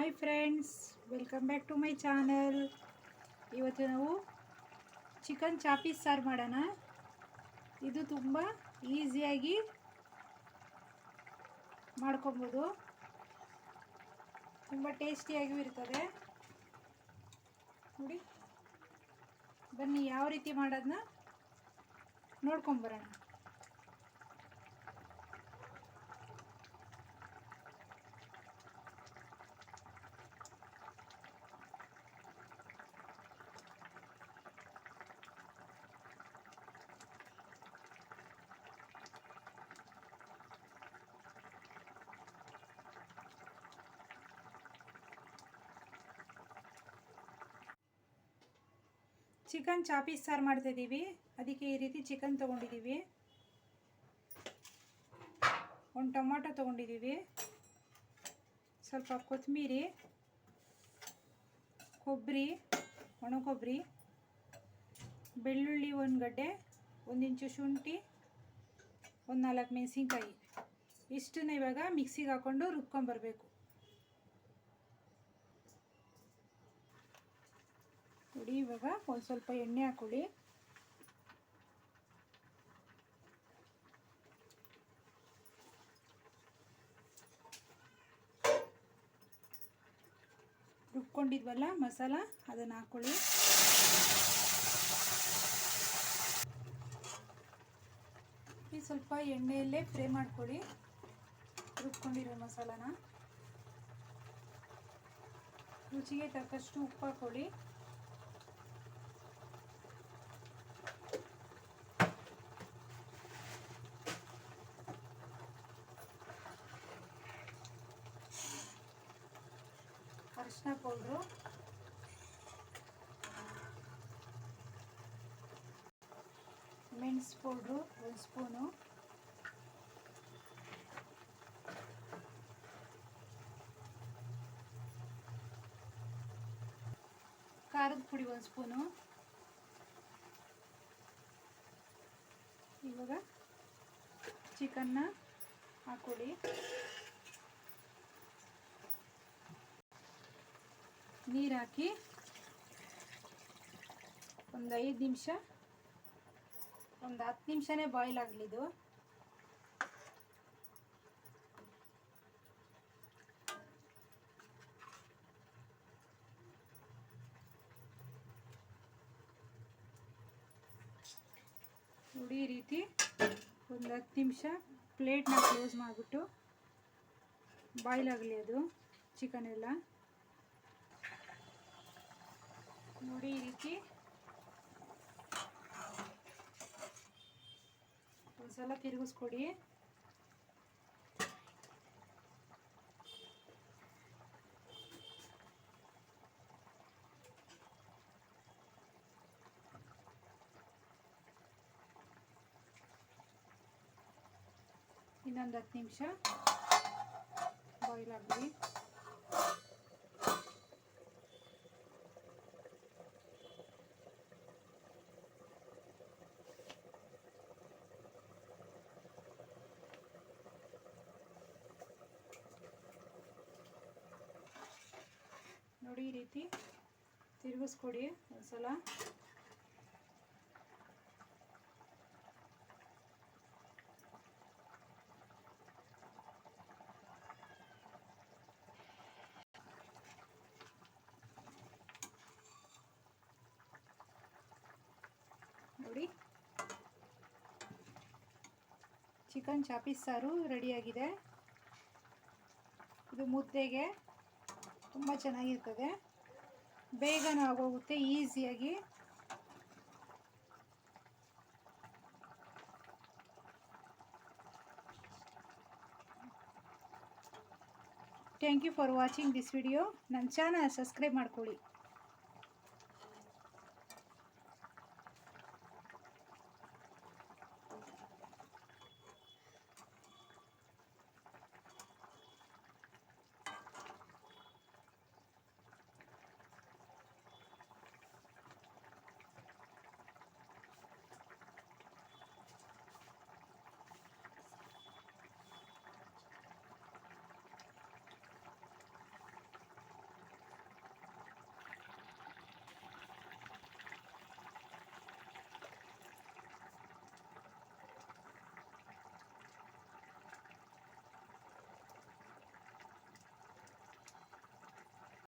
Hi friends welcome back to my channel ಇವತ್ತು ನಾವು chicken ಚಾಪೀಸ್ ಸಾರು ಮಾಡೋಣ. ಇದು ತುಂಬ ಈಸಿಯಾಗಿ ಮಾಡ್ಕೊಬೋದು. ತುಂಬ ಟೇಸ್ಟಿಯಾಗಿಯೂ ಇರ್ತದೆ. ನೋಡಿ, ಬನ್ನಿ ಯಾವ ರೀತಿ ಮಾಡೋದನ್ನ ನೋಡ್ಕೊಂಬರೋಣ ಚಿಕನ್ ಚಾಪೀಸ್ ಸಾರು ಮಾಡ್ತಾಯಿದ್ದೀವಿ ಅದಕ್ಕೆ ಈ ರೀತಿ ಚಿಕನ್ ತೊಗೊಂಡಿದ್ದೀವಿ. ಒಂದು ಟೊಮಾಟೊ ತೊಗೊಂಡಿದ್ದೀವಿ. ಸ್ವಲ್ಪ ಕೊತ್ತಂಬರಿ, ಕೊಬ್ಬರಿ ಒಣ ಕೊಬ್ಬರಿ ಬೆಳ್ಳುಳ್ಳಿ ಒಂದು ಗಡ್ಡೆ, ಒಂದು ಇಂಚು ಶುಂಠಿ, ಒಂದು ನಾಲ್ಕು ಮೆಣಸಿನ್ಕಾಯಿ. ಇಷ್ಟನ್ನ ಇವಾಗ ಮಿಕ್ಸಿಗೆ ಹಾಕ್ಕೊಂಡು ರುಬ್ಕೊಂಬರ್ಬೇಕು ನೋಡಿ, ಇವಾಗ ಒಂದು ಸ್ವಲ್ಪ ಎಣ್ಣೆ ಹಾಕೊಳ್ಳಿ. ರುಬ್ಕೊಂಡಿದ್ವಲ್ಲ ಮಸಾಲ, ಅದನ್ನು ಹಾಕೊಳ್ಳಿ. ಈ ಸ್ವಲ್ಪ ಎಣ್ಣೆಯಲ್ಲೇ ಫ್ರೈ ಮಾಡ್ಕೊಳ್ಳಿ, ರುಬ್ಕೊಂಡಿರೋ ಮಸಾಲಾನ. ರುಚಿಗೆ ತಕ್ಕಷ್ಟು ಉಪ್ಪು ಹಾಕ್ಕೊಳ್ಳಿ ಅರಿಶಿನ ಪೌಡ್ರು ಮೆಣಸು ಪೌಡ್ರು ಒಂದು ಸ್ಪೂನು ಖಾರದ ಪುಡಿ ಒಂದು ಸ್ಪೂನು ಇವಾಗ ಚಿಕನ್ನ ಹಾಕೊಳ್ಳಿ ನೀರು ಹಾಕಿ ಒಂದು ಐದು ನಿಮಿಷ, ಒಂದು ಹತ್ತು ನಿಮಿಷನೇ ಬಾಯ್ಲ್ ಆಗಲಿದು ನೋಡಿ ರೀತಿ ಒಂದು ಹತ್ತು ನಿಮಿಷ ಪ್ಲೇಟ್ನ ಕ್ಲೋಸ್ ಮಾಡಿಬಿಟ್ಟು ಬಾಯ್ಲ್ ಆಗಲಿ ಅದು ಚಿಕನ್ ಎಲ್ಲ. ನೋಡಿ ಈ ರೀತಿ. ಒಂದ್ಸಲ ತಿರುಗಿಸ್ಕೊಡಿ. ಇನ್ನೊಂದು ಹತ್ತು ನಿಮಿಷ ಬಾಯ್ಲ್ ಆಗಲಿ. ನೋಡಿ ಈ ರೀತಿ. ತಿರುಗಿಸ್ಕೊಡಿ ಒಂದ್ಸಲ. ನೋಡಿ. ಚಿಕನ್ ಚಾಪೀಸ್ ಸಾರು ರೆಡಿಯಾಗಿದೆ. ಇದು ಮುದ್ದೆಗೆ ತುಂಬ ಚೆನ್ನಾಗಿರ್ತದೆ. ಬೇಗನೂ ಆಗೋಗುತ್ತೆ, ಈಸಿಯಾಗಿ. Thank you for watching this video ನನ್ನ ಚಾನಲ್ ಸಬ್ಸ್ಕ್ರೈಬ್ ಮಾಡ್ಕೊಳ್ಳಿ.